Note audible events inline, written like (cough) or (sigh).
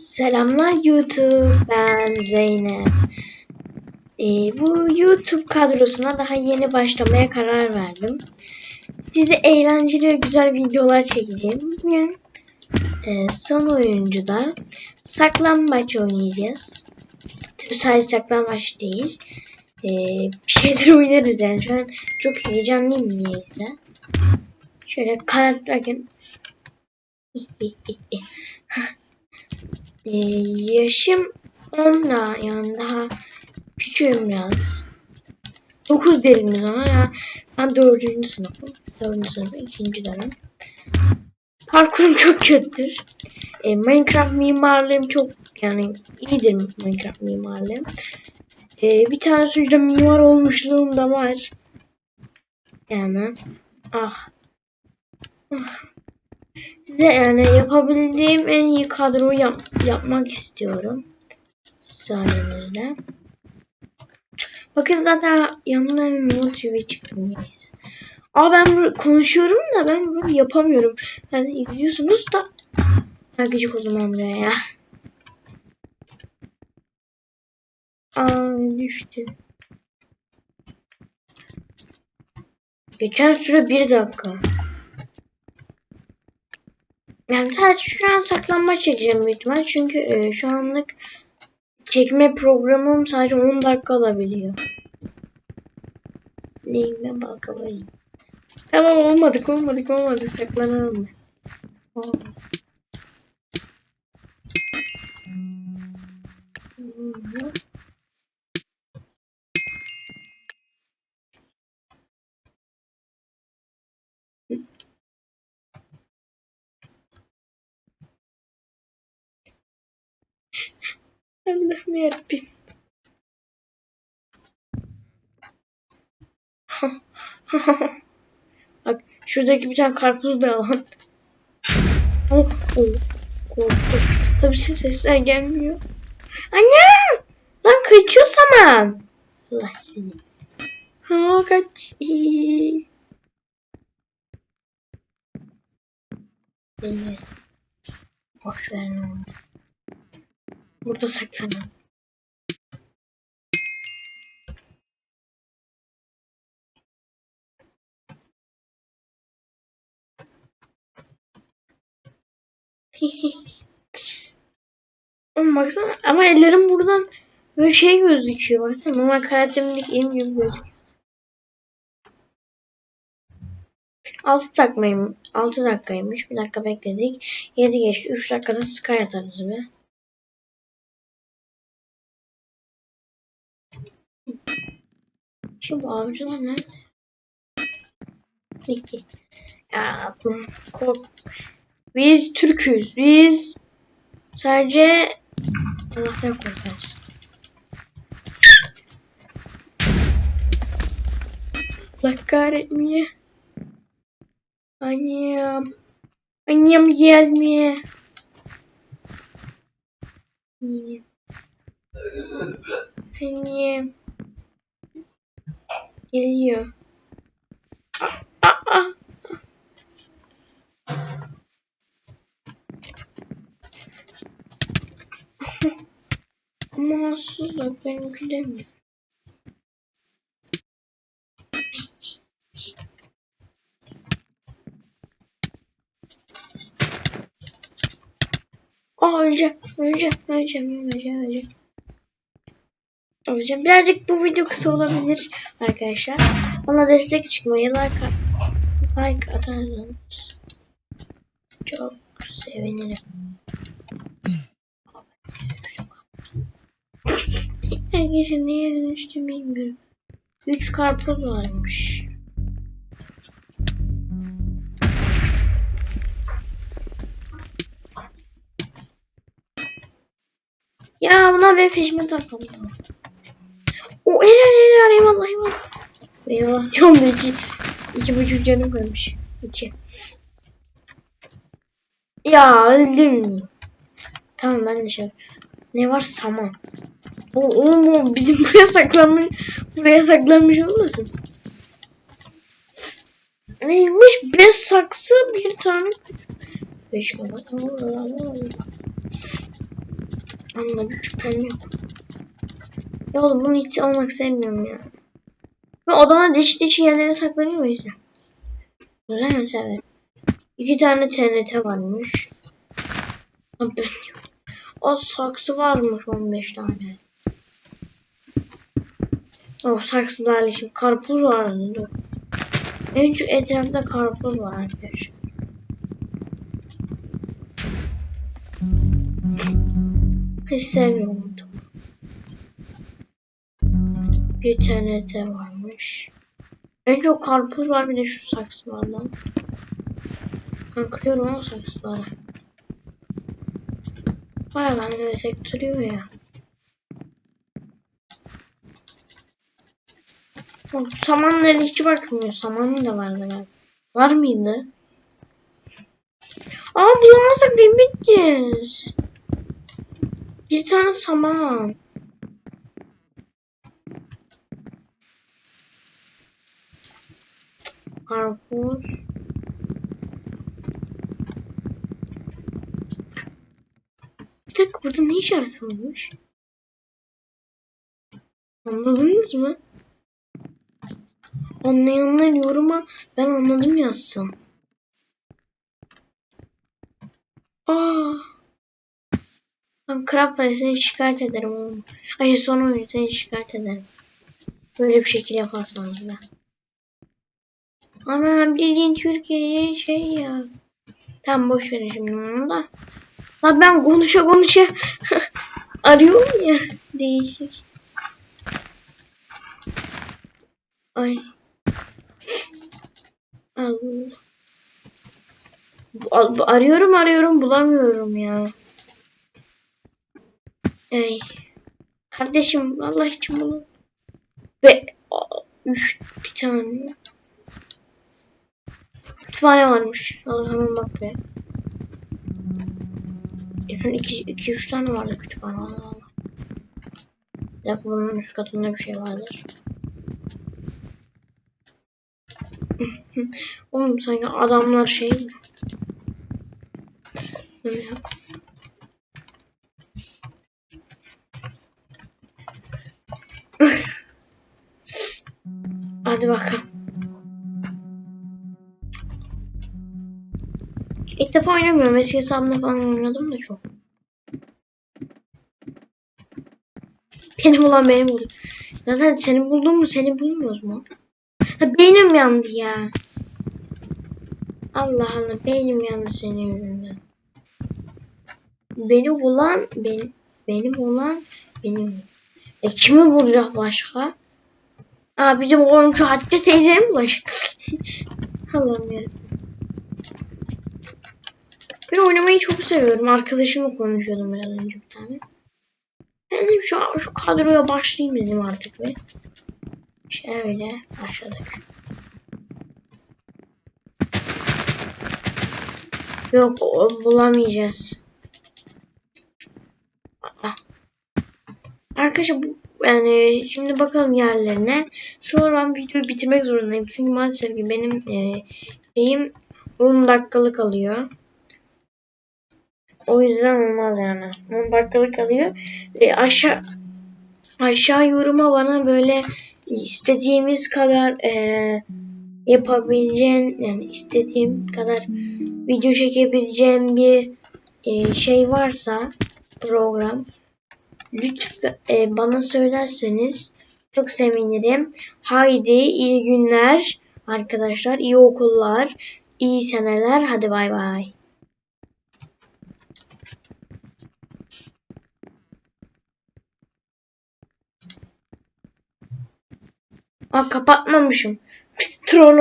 Selamlar YouTube, ben Zeynep. Ee, bu YouTube kadrosuna daha yeni başlamaya karar verdim. Size eğlenceli ve güzel videolar çekeceğim. Bugün e, son oyuncuda saklambaç oynayacağız. Tabii sadece saklambaç değil. Ee, bir şeyler (laughs) oynarız yani. Şu an çok heyecanlıyım niyeyse. Şöyle kanat bakın. (laughs) (laughs) Ee, yaşım 10'la yani daha küçüğüm biraz. 9 diyelim biz ona ya. Ben 4. sınıfım. 4. sınıfım 2. dönem. Parkurum çok kötüdür. Ee, Minecraft mimarlığım çok yani iyidir Minecraft mimarlığım. Ee, bir tane sunucuda mimar olmuşluğum da var. Yani ah. ah. Size yani yapabildiğim en iyi kadroyu yap yapmak istiyorum. Sayenizde. Bakın zaten yanına Memo TV çıktı neyse. Aa ben konuşuyorum da ben bunu yapamıyorum. Yani izliyorsunuz da. Ha gıcık oldum ben buraya ya. Aa düştü. Geçen süre bir dakika. Yani sadece şu an saklanma çekeceğim büyük ihtimal. Çünkü e, şu anlık çekme programım sadece 10 dakika alabiliyor. Neyime bakalım. Tamam olmadık olmadık olmadık saklanalım. Oh. Allah'ım yarabbim. (laughs) Bak şuradaki bir tane karpuz da alan. (laughs) Oh, oh. Korktum. Tabii ses sesler gelmiyor. Anne! Lan kaçıyor saman. Allah seni. Ha kaç. (laughs) Beni. Boş ver ne oldu. Burada saklanın. (laughs) Oğlum baksana ama ellerim buradan böyle şey gözüküyor. Baksana normal karakterimdeki elim gibi gözüküyor. 6 dakikayım, 6 dakikaymış. 1 dakika bekledik. 7 geçti. 3 dakikada Sky atarız be. Bu avcılar nerede? Peki. Ya bu kork. Biz Türk'üz. Biz sadece Allah'tan korkarız. Allah kahretmeye. Annem. Annem gelmeye. Annem. Annem. Geliyor. (laughs) Ama hassızlık benimki demiyor. Aa öleceğim, öleceğim, öleceğim, öleceğim, öleceğim. Öleceğim. Birazcık bu video kısa olabilir arkadaşlar. Bana destek çıkmayı, like, like atarsanız çok sevinirim. Herkesin neye dönüştü bilmiyorum. 3 karpuz varmış. Ya buna ben peşime takıldım. El eyvallah eyvallah. Eyvallah çok da iki, iki buçuk canım kalmış. İki. Ya öldüm. Tamam ben de şey. Ne var saman. O, o, bizim buraya saklanmış. Buraya saklanmış olmasın? Neymiş? Beş saksı bir tane. Beş. Onunla bir şüphem yok. Ya oğlum bunu hiç almak sevmiyorum ya. Ve odana değişik değişik yerlere saklanıyor o yüzden. Güzel evet. İki tane TNT varmış. O saksı varmış 15 tane. O saksılarla şimdi karpuz. Dur. En çok etrafta karpuz var arkadaşlar. Hiç sevmiyorum bunu. Bir TNT varmış. En çok karpuz var bir de şu saksı var lan. Ben kırıyorum o saksıları. Baya ben de sektörüyor ya. Bak, samanlara hiç bakmıyor. Samanın da vardı galiba. Var mıydı? Aa bulamazsak değil biteceğiz. Bir tane saman. Karpuz. Bir dakika burada ne işareti olmuş? Anladınız mı? Anlayanlar yoruma ben anladım yazsın. Aa. Ben Crab var seni şikayet ederim oğlum. Hayır son oyunu seni şikayet ederim. Böyle bir şekil yaparsanız da. Ana bildiğin Türkiye'ye şey ya. Tamam boş verin şimdi onu da. Lan ben konuşa konuşa (laughs) arıyorum ya. Değişik. Ay. Allah. Arıyorum arıyorum bulamıyorum ya. Ey. Kardeşim Allah için bunu. Ve üç bir tane. Kütüphane varmış. Al hemen bak be. Yakın iki, iki üç tane vardı kütüphane. Allah Allah. Dakika bunun üst katında bir şey vardır. (laughs) Oğlum sanki adamlar şey? Böyle (laughs) yap. Hadi bakalım. İlk defa oynamıyorum. Eski hesabımda falan oynadım da çok. Benim olan benim buldu. Zaten seni buldum mu seni bulmuyoruz mu? Ha, beynim yandı ya. Allah Allah beynim yandı senin yüzünden. Beni bulan benim benim olan benim. E kimi bulacak başka? Aa bizim oyuncu Hatice teyze mi bulacak? (laughs) Allah'ım yarabbim. Ben oynamayı çok seviyorum. Arkadaşımla konuşuyordum biraz önce bir tane. Ben de şu, şu kadroya başlayayım dedim artık ve şöyle başladık. Yok bulamayacağız. Aa. Arkadaşlar bu yani şimdi bakalım yerlerine. Sonra ben videoyu bitirmek zorundayım. Çünkü maalesef ki benim e, şeyim 10 dakikalık alıyor. O yüzden olmaz yani. 10 dakikalık alıyor. E, aşağı aşağı yoruma bana böyle istediğimiz kadar e, yapabileceğin yani istediğim kadar video çekebileceğim bir e, şey varsa program lütfen e, bana söylerseniz çok sevinirim. Haydi iyi günler arkadaşlar. iyi okullar. iyi seneler. Hadi bay bay. Aa kapatmamışım. Troll